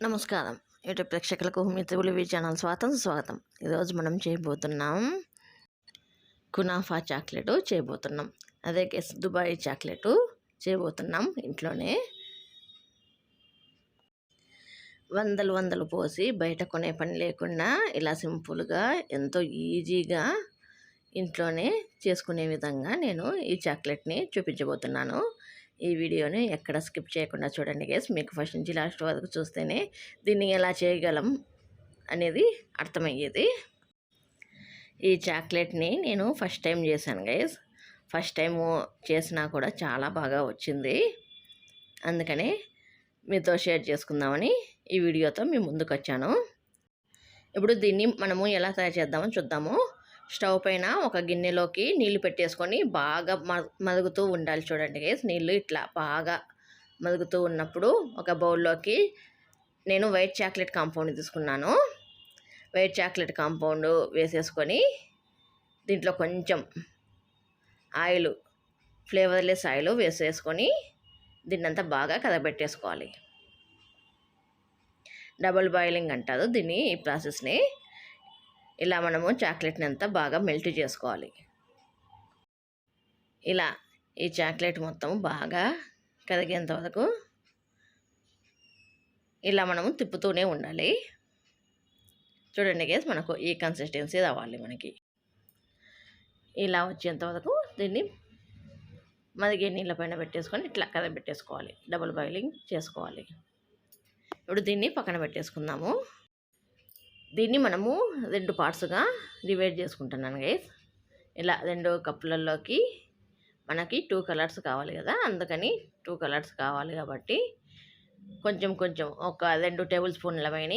నమస్కారం. యూట్యూబ్ ప్రేక్షకులకు మీ తెలుగు ఛానల్ స్వాగతం స్వాగతం. ఈరోజు మనం చేయబోతున్నాం కునాఫా చాక్లెట్ చేయబోతున్నాం. అదే గెస్ దుబాయ్ చాక్లెట్ చేయబోతున్నాం ఇంట్లోనే. వందలు వందలు పోసి బయట కొనే పని లేకుండా ఇలా సింపుల్గా ఎంతో ఈజీగా ఇంట్లోనే చేసుకునే విధంగా నేను ఈ చాక్లెట్ని చూపించబోతున్నాను. ఈ వీడియోని ఎక్కడ స్కిప్ చేయకుండా చూడండి గేస్ మీకు ఫస్ట్ నుంచి లాస్ట్ వరకు చూస్తేనే దీన్ని ఎలా చేయగలం అనేది అర్థమయ్యేది. ఈ చాక్లెట్ని నేను ఫస్ట్ టైం చేశాను గైస్ ఫస్ట్ టైం చేసినా కూడా చాలా బాగా వచ్చింది. అందుకని మీతో షేర్ చేసుకుందామని ఈ వీడియోతో మీ ముందుకు వచ్చాను ఇప్పుడు దీన్ని మనము ఎలా తయారు చేద్దామో చూద్దాము. స్టవ్ పైన ఒక గిన్నెలోకి నీళ్ళు పెట్టేసుకొని బాగా మరుగుతూ ఉండాలి చూడండి గేస్ నీళ్ళు ఇట్లా బాగా మరుగుతూ ఉన్నప్పుడు ఒక బౌల్లోకి నేను వైట్ చాక్లెట్ కాంపౌండ్ తీసుకున్నాను. వైట్ చాక్లెట్ కాంపౌండ్ వేసేసుకొని దీంట్లో కొంచెం ఆయిల్ ఫ్లేవర్లెస్ ఆయిల్ వేసేసుకొని దీన్నంతా బాగా కదబెట్టేసుకోవాలి. డబుల్ బాయిలింగ్ అంటారు దీన్ని ఈ ప్రాసెస్ని. ఇలా మనము చాక్లెట్ని అంతా బాగా మెల్ట్ చేసుకోవాలి. ఇలా ఈ చాక్లెట్ మొత్తం బాగా కదిగేంత వరకు ఇలా మనము తిప్పుతూనే ఉండాలి. చూడండి గేస్ మనకు ఈ కన్సిస్టెన్సీ రావాలి మనకి. ఇలా వచ్చేంత వరకు దీన్ని మదిగే నీళ్ళ పైన పెట్టేసుకొని ఇట్లా కథ పెట్టేసుకోవాలి. డబుల్ బాయిలింగ్ చేసుకోవాలి. ఇప్పుడు దీన్ని పక్కన పెట్టేసుకుందాము. దీన్ని మనము రెండు పార్ట్స్గా డివైడ్ చేసుకుంటున్నాను గైస్ ఇలా రెండు కప్పులలోకి మనకి టూ కలర్స్ కావాలి కదా అందుకని టూ కలర్స్ కావాలి కాబట్టి కొంచెం కొంచెం ఒక రెండు టేబుల్ స్పూన్ల పైన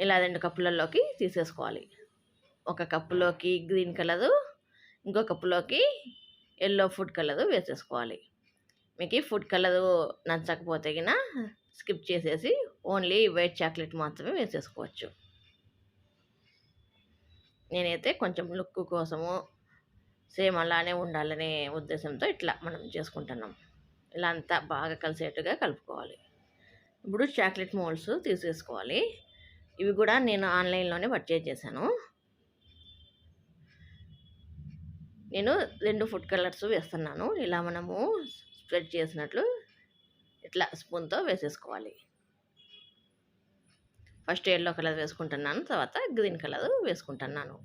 ఇలా రెండు కప్పులలోకి తీసేసుకోవాలి. ఒక కప్పులోకి గ్రీన్ కలరు ఇంకో కప్పులోకి ఎల్లో ఫుడ్ కలరు వేసేసుకోవాలి. మీకు ఫుడ్ కలరు నచ్చకపోతే స్కిప్ చేసేసి ఓన్లీ వైట్ చాక్లెట్ మాత్రమే వేసేసుకోవచ్చు. నేనైతే కొంచెం లుక్ కోసము సేమ్ అలానే ఉండాలనే ఉద్దేశంతో ఇట్లా మనం చేసుకుంటున్నాం. ఇలా అంతా బాగా కలిసేట్టుగా కలుపుకోవాలి. ఇప్పుడు చాక్లెట్ మోల్డ్స్ తీసేసుకోవాలి. ఇవి కూడా నేను ఆన్లైన్లోనే పర్చేజ్ చేశాను. నేను రెండు ఫుడ్ కలర్స్ వేస్తున్నాను. ఇలా మనము స్ప్రెడ్ చేసినట్లు ఇట్లా స్పూన్తో వేసేసుకోవాలి. ఫస్ట్ ఎల్లో కలర్ వేసుకుంటున్నాను తర్వాత గ్రీన్ కలర్ వేసుకుంటున్నాను.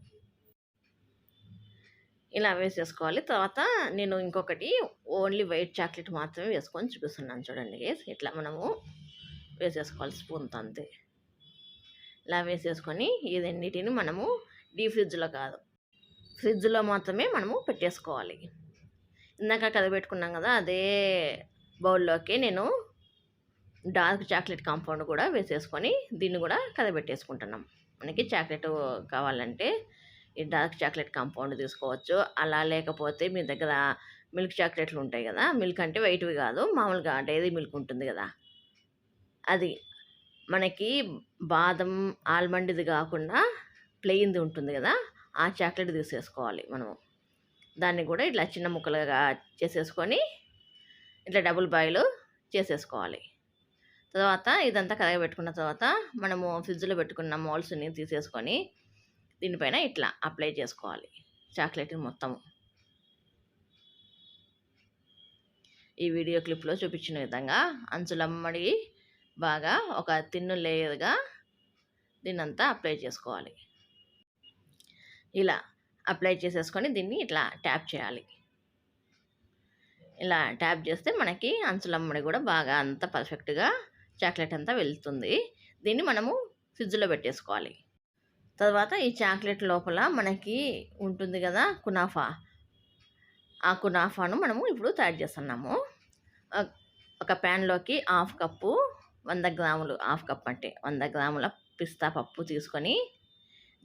ఇలా వేసేసుకోవాలి. తర్వాత నేను ఇంకొకటి ఓన్లీ వైట్ చాక్లెట్ మాత్రమే వేసుకొని చూపిస్తున్నాను చూడండి ఇట్లా మనము వేసేసుకోవాలి స్పూన్తో అంతే. ఇలా వేసేసుకొని ఇదన్నిటిని మనము డీ ఫ్రిడ్జ్లో కాదు ఫ్రిడ్జ్లో మాత్రమే మనము పెట్టేసుకోవాలి. ఇందాక కదబెట్టుకున్నాం కదా అదే బౌల్లోకి నేను డార్క్ చాక్లెట్ కాంపౌండ్ కూడా వేసేసుకొని దీన్ని కూడా కదబెట్టేసుకుంటున్నాం మనకి చాక్లెట్ కావాలంటే ఈ డార్క్ చాక్లెట్ కాంపౌండ్ తీసుకోవచ్చు. అలా లేకపోతే మీ దగ్గర మిల్క్ చాక్లెట్లు ఉంటాయి కదా మిల్క్ అంటే వైట్వి కాదు మామూలుగా డైరీ మిల్క్ ఉంటుంది కదా. అది మనకి బాదం ఆల్మండ్ది కాకుండా ప్లెయిన్ది ఉంటుంది కదా ఆ చాక్లెట్ తీసేసుకోవాలి మనము. దాన్ని కూడా ఇట్లా చిన్న ముక్కలుగా చేసేసుకొని ఇట్లా డబుల్ బాయిలు చేసేసుకోవాలి. తర్వాత ఇదంతా కరగబెట్టుకున్న తర్వాత మనము ఫ్రిడ్జ్లో పెట్టుకున్న మోల్స్ని తీసేసుకొని దీనిపైన ఇట్లా అప్లై చేసుకోవాలి. చాక్లెట్ మొత్తము. ఈ వీడియో క్లిప్లో చూపించిన విధంగా అంచులమ్మడి బాగా ఒక తిన్ను లేయర్గా దీన్నంతా అప్లై చేసుకోవాలి. ఇలా అప్లై చేసేసుకొని దీన్ని ఇట్లా ట్యాప్ చేయాలి. ఇలా ట్యాప్ చేస్తే మనకి అంచులమ్మడి కూడా బాగా అంత పర్ఫెక్ట్గా చాక్లెట్ అంతా వెళ్తుంది. దీన్ని మనము ఫ్రిడ్జ్లో పెట్టేసుకోవాలి. తర్వాత ఈ చాక్లెట్ లోపల మనకి ఉంటుంది కదా కునాఫా. ఆ కునాఫాను మనము ఇప్పుడు తయారు చేస్తున్నాము. ఒక ప్యాన్లోకి హాఫ్ కప్పు వంద గ్రాములు హాఫ్ కప్ అంటే వంద గ్రాముల పిస్తా పప్పు తీసుకొని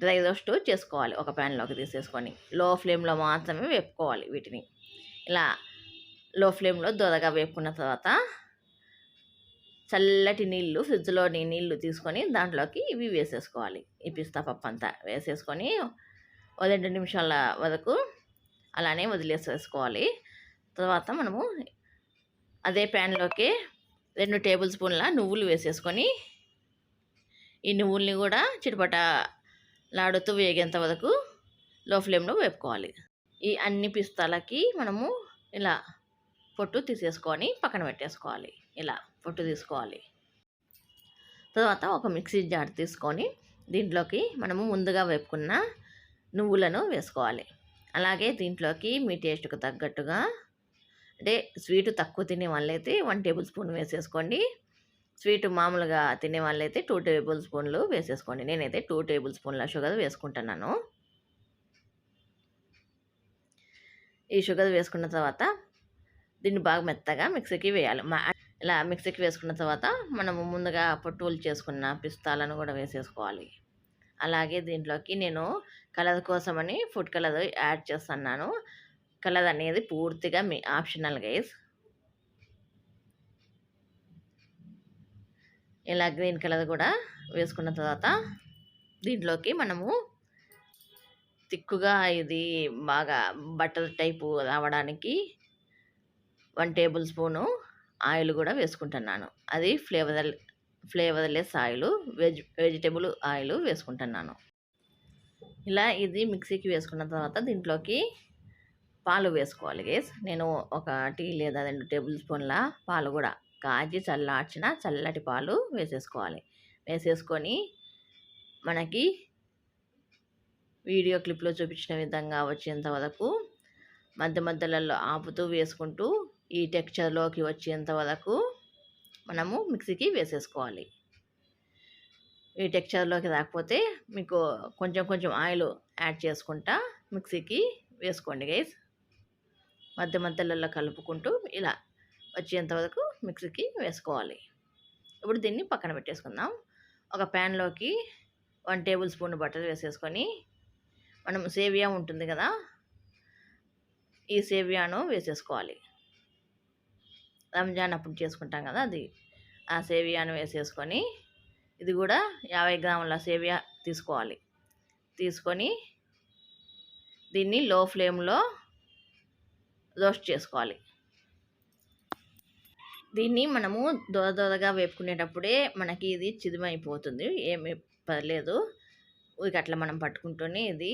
డ్రై రోస్ట్ చేసుకోవాలి ఒక ప్యాన్లోకి తీసేసుకొని. లో ఫ్లేమ్లో మాత్రమే వేపుకోవాలి వీటిని. ఇలా లో ఫ్లేమ్లో దొరగా వేపుకున్న తర్వాత చల్లటి నీళ్ళు ఫ్రిడ్జ్లోని నీళ్ళు తీసుకొని దాంట్లోకి ఇవి వేసేసుకోవాలి. ఈ పిస్తా పప్పు అంతా వేసేసుకొని ఒక రెండు నిమిషాల వరకు అలానే వదిలేసేసుకోవాలి. తర్వాత మనము అదే ప్యాన్లోకి రెండు టేబుల్ స్పూన్ల నువ్వులు వేసేసుకొని ఈ నువ్వుల్ని కూడా చిటపట లాడుతూ వేగేంత వరకు లో ఫ్లేమ్లో వేపుకోవాలి. ఈ అన్ని పిస్తాలకి మనము ఇలా పొట్టు తీసేసుకొని పక్కన పెట్టేసుకోవాలి. ఇలా పొట్టు తీసుకోవాలి. తర్వాత ఒక మిక్సీ జార్ తీసుకొని దీంట్లోకి మనము ముందుగా వేపుకున్న నువ్వులను వేసుకోవాలి. అలాగే దీంట్లోకి మీ టేస్ట్కు తగ్గట్టుగా అంటే స్వీట్ తక్కువ తినే వాళ్ళైతే వన్ టేబుల్ స్పూన్ వేసేసుకోండి. స్వీట్ మామూలుగా తినే వాళ్ళైతే టూ టేబుల్ స్పూన్లు వేసేసుకోండి. నేనైతే టూ టేబుల్ స్పూన్ల షుగర్ వేసుకుంటున్నాను. ఈ షుగర్ వేసుకున్న తర్వాత దీన్ని బాగా మెత్తగా మిక్సీకి వేయాలి. మా ఇలా మిక్సీకి వేసుకున్న తర్వాత మనము ముందుగా పొట్టులు చేసుకున్న పిస్తాలను కూడా వేసేసుకోవాలి. అలాగే దీంట్లోకి నేను కలర్ కోసమని ఫుడ్ కలర్ యాడ్ చేస్తున్నాను. కలర్ అనేది పూర్తిగా మీ ఆప్షనల్ గైస్. ఇలా గ్రీన్ కలర్ కూడా వేసుకున్న తర్వాత దీంట్లోకి మనము తిక్కుగా ఇది బాగా బటర్ టైపు రావడానికి వన్ టేబుల్ స్పూను ఆయిల్ కూడా వేసుకుంటున్నాను. అది flavour flavourless oil veg vegetable oil వేసుకుంటున్నాను. ఇలా ఇది మిక్సీకి వేసుకున్న తర్వాత దీంట్లోకి పాలు వేసుకోవాలి గేస్. నేను ఒక టీ లేదా రెండు టేబుల్ స్పూన్ల పాలు కూడా కాచి చల్లార్చిన చల్లటి పాలు వేసేసుకోవాలి. వేసేసుకొని మనకి వీడియో క్లిప్లో చూపించిన విధంగా వచ్చేంత వరకు మధ్య మధ్యలలో ఆపుతూ వేసుకుంటూ ఈ టెక్చర్లోకి వచ్చేంత వరకు మనము మిక్సీకి వేసేసుకోవాలి. ఈ టెక్చర్లోకి రాకపోతే మీకు కొంచెం కొంచెం ఆయిల్ యాడ్ చేసుకుంటా మిక్సీకి వేసుకోండి గైస్. మధ్య మధ్యలలో కలుపుకుంటూ ఇలా వచ్చేంత వరకు మిక్సీకి వేసుకోవాలి. ఇప్పుడు దీన్ని పక్కన పెట్టేసుకుందాం. ఒక ప్యాన్లోకి వన్ టేబుల్ స్పూన్ బటర్ వేసేసుకొని మనం సేవియా ఉంటుంది కదా ఈ సేవియాను వేసేసుకోవాలి. రంజాన్ అప్పుడు చేసుకుంటాం కదా అది. ఆ సేవియాను వేసేసుకొని ఇది కూడా యాభై గ్రాముల సేవియా తీసుకోవాలి. తీసుకొని దీన్ని లో ఫ్లేమ్లో రోస్ట్ చేసుకోవాలి. దీన్ని మనము దొర దొరగా వేపుకునేటప్పుడే మనకి ఇది చిదిమైపోతుంది. ఏమి పర్లేదు. ఊరికి అట్లా మనం పట్టుకుంటూనే ఇది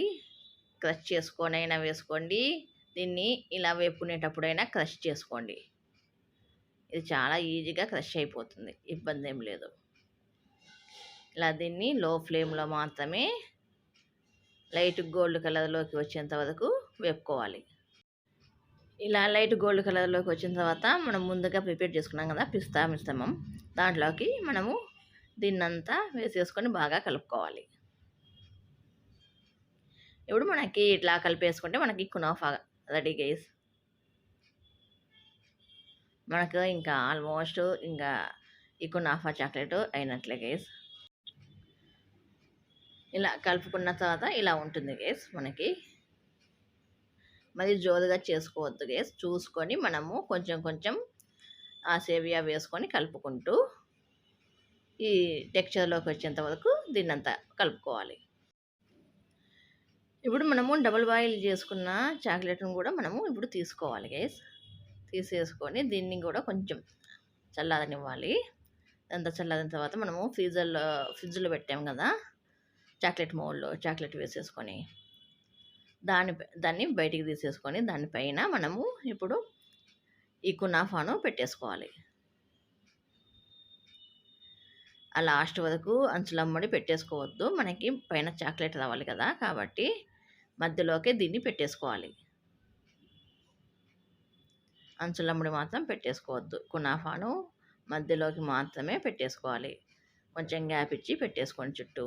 క్రష్ చేసుకొని అయినా వేసుకోండి. దీన్ని ఇలా వేపుకునేటప్పుడైనా క్రష్ చేసుకోండి. ఇది చాలా ఈజీగా క్రష్ అయిపోతుంది. ఇబ్బంది ఏం లేదు. ఇలా దీన్ని లో ఫ్లేమ్లో మాత్రమే లైట్ గోల్డ్ కలర్లోకి వచ్చేంత వరకు వేపుకోవాలి. ఇలా లైట్ గోల్డ్ కలర్లోకి వచ్చిన తర్వాత మనం ముందుగా ప్రిపేర్ చేసుకున్నాం కదా పిస్తా మిశ్రమం. దాంట్లోకి మనము దీన్నంతా వేసేసుకొని బాగా కలుపుకోవాలి. ఇప్పుడు మనకి ఇట్లా కలిపేసుకుంటే మనకి కునాఫా రెడీ గైస్. మనకు ఇంకా ఆల్మోస్ట్ ఇంకా ఈ కునాఫా చాక్లెట్ అయినట్లే గేస్ ఇలా కలుపుకున్న తర్వాత ఇలా ఉంటుంది గేస్ మనకి. మరి జోరుగా చేసుకోవద్దు గేస్ చూసుకొని మనము కొంచెం కొంచెం ఆ సేవియా వేసుకొని కలుపుకుంటూ ఈ టెక్చర్లోకి వచ్చేంత వరకు దీన్నంతా కలుపుకోవాలి. ఇప్పుడు మనము డబుల్ బాయిల్ చేసుకున్న చాక్లెట్ను కూడా మనము ఇప్పుడు తీసుకోవాలి గైస్ తీసేసుకొని దీన్ని కూడా కొంచెం చల్లారనివ్వాలి. ఎంత చల్లారిన తర్వాత మనము ఫ్రీజర్లో ఫ్రిడ్జ్లో పెట్టాము కదా చాక్లెట్ మౌల్లో చాక్లెట్ వేసేసుకొని దాని దాన్ని బయటికి తీసేసుకొని దానిపైన మనము ఇప్పుడు ఈ కునాఫాను పెట్టేసుకోవాలి. ఆ లాస్ట్ వరకు అంచులమ్మడి పెట్టేసుకోవద్దు. మనకి పైన చాక్లెట్ రావాలి కదా కాబట్టి మధ్యలోకి దీన్ని పెట్టేసుకోవాలి. అంచులమ్మడి మాత్రం పెట్టేసుకోవద్దు. కునాఫాను మధ్యలోకి మాత్రమే పెట్టేసుకోవాలి. కొంచెం గ్యాప్ ఇచ్చి పెట్టేసుకోండి చుట్టూ.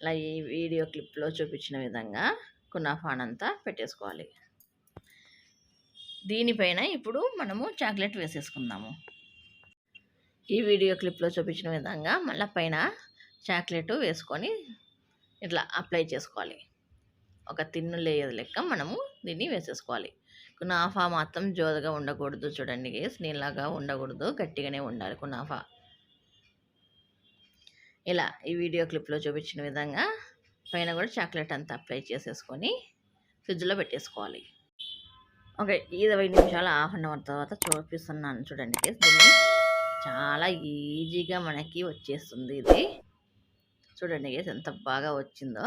ఇలా ఈ వీడియో క్లిప్లో చూపించిన విధంగా కునాఫాన్ అంతా పెట్టేసుకోవాలి. దీనిపైన ఇప్పుడు మనము చాక్లెట్ వేసేసుకుందాము. ఈ వీడియో క్లిప్లో చూపించిన విధంగా మళ్ళీ పైన చాక్లెట్ వేసుకొని ఇట్లా అప్లై చేసుకోవాలి. ఒక తిన్ను లేయర్ లెక్క మనము దీన్ని వేసేసుకోవాలి. కునాఫా మాత్రం జోరుగా ఉండకూడదు చూడండి గేస్ నీళ్ళగా ఉండకూడదు గట్టిగానే ఉండాలి కునాఫా ఇలా ఈ వీడియో క్లిప్లో చూపించిన విధంగా పైన కూడా చాక్లెట్ అంతా అప్లై చేసేసుకొని ఫ్రిడ్జ్లో పెట్టేసుకోవాలి. ఒక ఇరవై నిమిషాలు హాఫ్ అన్ అవర్ తర్వాత చూపిస్తున్నాను చూడండి గేస్ దీన్ని చాలా ఈజీగా మనకి వచ్చేస్తుంది ఇది. చూడండి గేస్ ఎంత బాగా వచ్చిందో.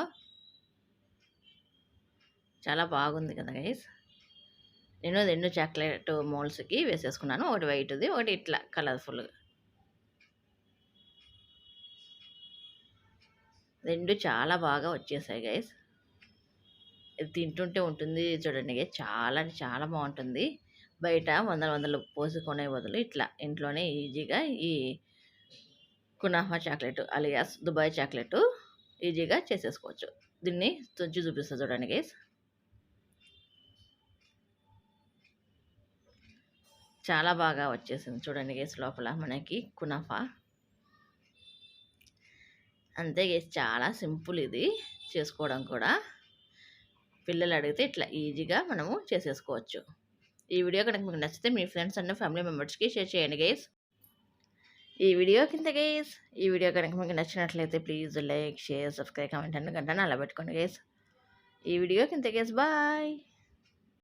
చాలా బాగుంది కదా గైస్ నేను రెండు చాక్లెట్ మోల్స్కి వేసేసుకున్నాను. ఒకటి వైట్ది ఒకటి ఇట్లా కలర్ఫుల్గా. రెండు చాలా బాగా వచ్చేసాయి గైస్. ఇది తింటుంటే ఉంటుంది చూడండి గైస్. చాలా చాలా బాగుంటుంది. బయట వందల వందలు పోసుకునే కొనే బదులు ఇట్లా ఇంట్లోనే ఈజీగా ఈ kunafa chocolate alias Dubai chocolate ఈజీగా చేసేసుకోవచ్చు. దీన్ని తుంచి చూపిస్తా చూడండి గైస్. చాలా బాగా వచ్చేసింది చూడండి గేస్ లోపల మనకి కునఫా. అంతే గేస్ చాలా సింపుల్ ఇది చేసుకోవడం కూడా. పిల్లలు అడిగితే ఇట్లా ఈజీగా మనము చేసేసుకోవచ్చు. ఈ వీడియో కనుక మీకు నచ్చితే మీ ఫ్రెండ్స్ అండ్ ఫ్యామిలీ మెంబర్స్కి షేర్ చేయండి గైస్ ఈ వీడియో కింద గైస్ ఈ వీడియో కనుక మీకు నచ్చినట్లయితే please like share subscribe comment and గంటను అలా పెట్టుకోండి గైస్ ఈ వీడియో కింద గైస్ బాయ్